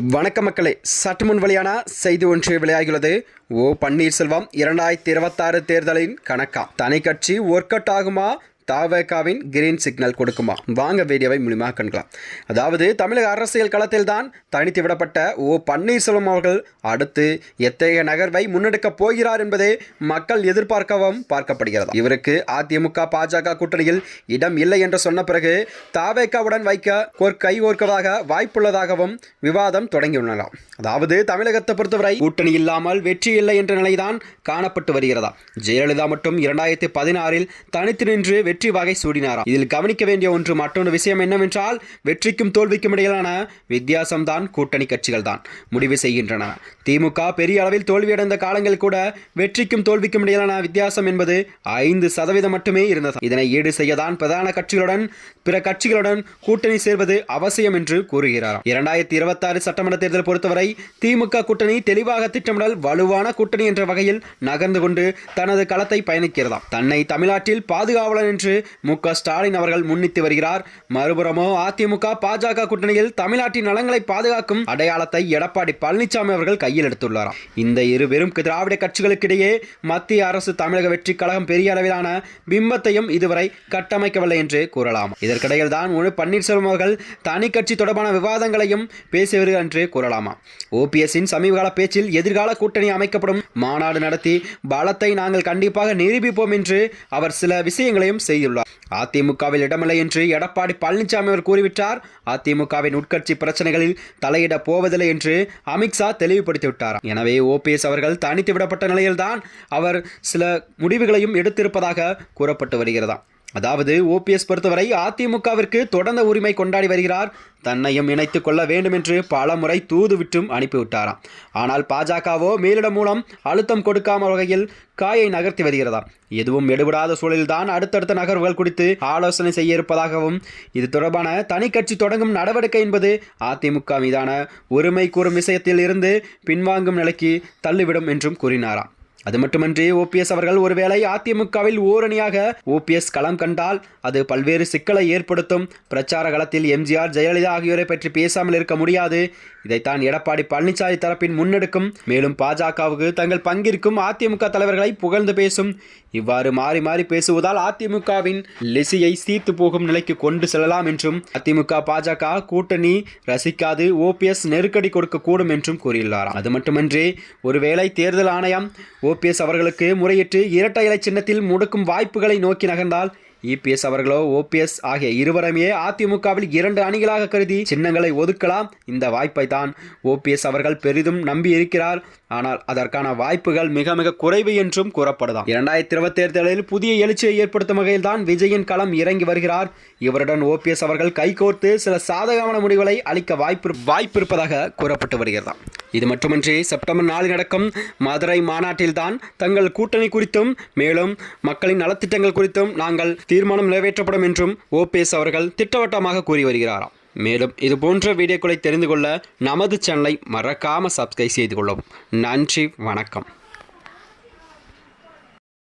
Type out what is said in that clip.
வணக்க மக்களே. சற்று முன் வெளியான செய்தி ஒன்று வெளியாகியுள்ளது. ஓ பன்னீர்செல்வம் இரண்டாயிரத்தி இருபத்தாறு தேர்தலின் கணக்கா? தனி கட்சி ஒர்க் அவுட் ஆகுமா? தாவேகாவின் கிரீன் சிக்னல் கொடுக்குமா? வாங்க வீடியோவை மூலியமாக கண்கலாம். அதாவது தமிழக அரசியல் களத்தில் தான் தனித்து விடப்பட்ட ஓ பன்னீர்செல்வம் அவர்கள் அடுத்து எத்தகைய நகர்வை முன்னெடுக்கப் போகிறார் என்பதே மக்கள் எதிர்பார்க்கவும் பார்க்கப்படுகிறது. இவருக்கு அதிமுக பாஜக கூட்டணியில் இடம் இல்லை என்று சொன்ன பிறகு தாவேகாவுடன் வைக்க ஒரு கை கோர்க்கதாக வாய்ப்புள்ளதாகவும் விவாதம் தொடங்கியுள்ளதாம் அதாவது தமிழகத்தை பொறுத்தவரை கூட்டணி இல்லாமல் வெற்றி இல்லை என்ற நிலைதான் காணப்பட்டு வருகிறதா? ஜெயலலிதா மட்டும் இரண்டாயிரத்தி பதினாறில் தனித்து நின்று வெற்றி வகை சூடினாராம். இதில் கவனிக்க வேண்டிய ஒன்று மற்றொரு விஷயம் என்னவென்றால் வெற்றிக்கும் தோல்விக்கும் இடையிலான வித்தியாசம்தான் கூட்டணி கட்சிகள் தான் முடிவு செய்கின்றன. திமுக பெரிய அளவில் தோல்வியடைந்த காலங்கள் கூட வெற்றிக்கும் தோல்விக்கும் இடையிலான வித்தியாசம் என்பது ஐந்து சதவீதம் மட்டுமே இருந்தது. இதனை ஈடு செய்யதான் பிரதான கட்சிகளுடன் பிற கட்சிகளுடன் கூட்டணி சேர்வது அவசியம் என்று கூறுகிறார் இரண்டாயிரத்தி இருபத்தாறு சட்டமன்ற தேர்தல் பொறுத்தவரை திமுக கூட்டணி தெளிவாக திட்டமிடல் வலுவான கூட்டணி என்ற வகையில் நகர்ந்து கொண்டு தனது களத்தை பயணிக்கிறதாம். தன்னை தமிழ்நாட்டில் பாதுகாவலன் என்று என்று மு ஸ்டாலின் அவர்கள் முன்னிட்டு வருகிறார். மறுபுறமோ அதிமுக பாஜக கூட்டணியில் தமிழ்நாட்டின் நலங்களை பாதுகாக்கும் அடையாளத்தை எடப்பாடி பழனிசாமி அவர்கள் கையில் எடுத்துள்ளாராம். இந்த இரு வெறும் திராவிட கட்சிகளுக்கிடையே மத்திய அரசு தமிழக வெற்றி கழகம் பெரிய அளவிலான பிம்பத்தையும் இதுவரை கட்டமைக்கவில்லை என்று கூறலாம். இதற்கிடையில் தான் முழு பன்னீர்செல்வம் அவர்கள் தனி கட்சி தொடர்பான விவாதங்களையும் பேசி வருகிறார் என்று கூறலாமா? ஓபிஎஸ்ஸின் சமீபகால பேச்சில் எதிர்கால கூட்டணி அமைக்கப்படும் மாநாடு நடத்தி பலத்தை நாங்கள் கண்டிப்பாக நிரூபிப்போம் என்று அவர் சில விஷயங்களையும் செய்துள்ளார் அதிமுகவில் இடமில்லை என்று எடப்பாடி பழனிசாமி அவர் கூறிவிட்டார். அதிமுகவின் உட்கட்சி பிரச்சனைகளில் தலையிட போவதில்லை என்று அமித்ஷா தெளிவுபடுத்திவிட்டார் எனவே ஓபிஎஸ் அவர்கள் தனித்து விடப்பட்ட நிலையில்தான் அவர் சில முடிவுகளையும் எடுத்திருப்பதாக கூறப்பட்டு வருகிறதாம். அதாவது ஓபிஎஸ் பொறுத்தவரை அதிமுகவிற்கு தொடர்ந்த உரிமை கொண்டாடி வருகிறார். தன்னையும் இணைத்து கொள்ள வேண்டும் என்று பல முறை தூது விட்டும் அனுப்பிவிட்டாராம் ஆனால் பாஜகவோ மேலிடம் மூலம் அழுத்தம் கொடுக்காமல் வகையில் காயை நகர்த்தி வருகிறதாம் எதுவும் எடுபடாத சூழலில்தான் அடுத்தடுத்த நகர்வுகள் குறித்து ஆலோசனை செய்ய இருப்பதாகவும் இது தொடர்பான தனி கட்சி தொடங்கும் நடவடிக்கை என்பது அதிமுக மீதான உரிமை கூறும் விஷயத்தில் இருந்து பின்வாங்கும் நிலைக்கு தள்ளிவிடும் என்றும் கூறினாராம். அது மட்டுமன்றி ஓபிஎஸ் அவர்கள் ஒருவேளை அதிமுகவில் ஓரணியாக ஓபிஎஸ் களம் கண்டால் அது பல்வேறு சிக்கலை ஏற்படுத்தும். பிரச்சார களத்தில் எம்ஜிஆர் ஜெயலலிதா ஆகியோரை பற்றி பேசாமல் இருக்க முடியாது. இதைத்தான் எடப்பாடி பழனிசாமி தரப்பின் முன்னெடுக்கும். மேலும் பாஜகவுக்கு தங்கள் பங்கிற்கும் அதிமுக தலைவர்களை புகழ்ந்து பேசும். இவ்வாறு மாறி மாறி பேசுவதால் அதிமுகவின் லிசியை சீத்து போகும் நிலைக்கு கொண்டு செல்லலாம் என்றும் அதிமுக பாஜக கூட்டணி ரசிக்காது ஓபிஎஸ் நெருக்கடி கொடுக்கக்கூடும் என்றும் கூறியுள்ளார் அது மட்டுமன்றி ஒருவேளை தேர்தல் ஆணையம் ஓபிஎஸ் அவர்களுக்கு முறையிட்டு இரட்டை இலை சின்னத்தில் முடக்கும் வாய்ப்புகளை நோக்கி நகர்ந்தால் இபிஎஸ் அவர்களோ ஓபிஎஸ் ஆகிய இருவருமே அதிமுகவில் இரண்டு அணிகளாக கருதி சின்னங்களை ஒதுக்கலாம். இந்த வாய்ப்பை தான் ஓபிஎஸ் அவர்கள் பெரிதும் நம்பி இருக்கிறார் ஆனால் அதற்கான வாய்ப்புகள் மிக மிக குறைவு என்றும் கூறப்படுதாம். இரண்டாயிரத்தி இருபத்தி தேர்தலில் புதிய எழுச்சியை ஏற்படுத்தும் வகையில் தான் விஜயின் களம் இறங்கி வருகிறார். இவருடன் ஓபிஎஸ் அவர்கள் கைகோர்த்து சில சாதகமான முடிவுகளை அளிக்க வாய்ப்பு வாய்ப்பு இருப்பதாக கூறப்பட்டு வருகிறதாம். இது மட்டுமின்றி செப்டம்பர் நாலு நடக்கும் மதுரை மாநாட்டில்தான் தங்கள் கூட்டணி குறித்தும் மேலும் மக்களின் நலத்திட்டங்கள் குறித்தும் நாங்கள் தீர்மானம் நிறைவேற்றப்படும் என்றும் ஓபிஎஸ் அவர்கள் திட்டவட்டமாக கூறி வருகிறாராம். மேலும் இது போன்ற வீடியோக்களை தெரிந்து கொள்ள நமது சேனலை மறக்காமல் சப்ஸ்கிரைப் செய்து கொள்ளவும். நன்றி வணக்கம்.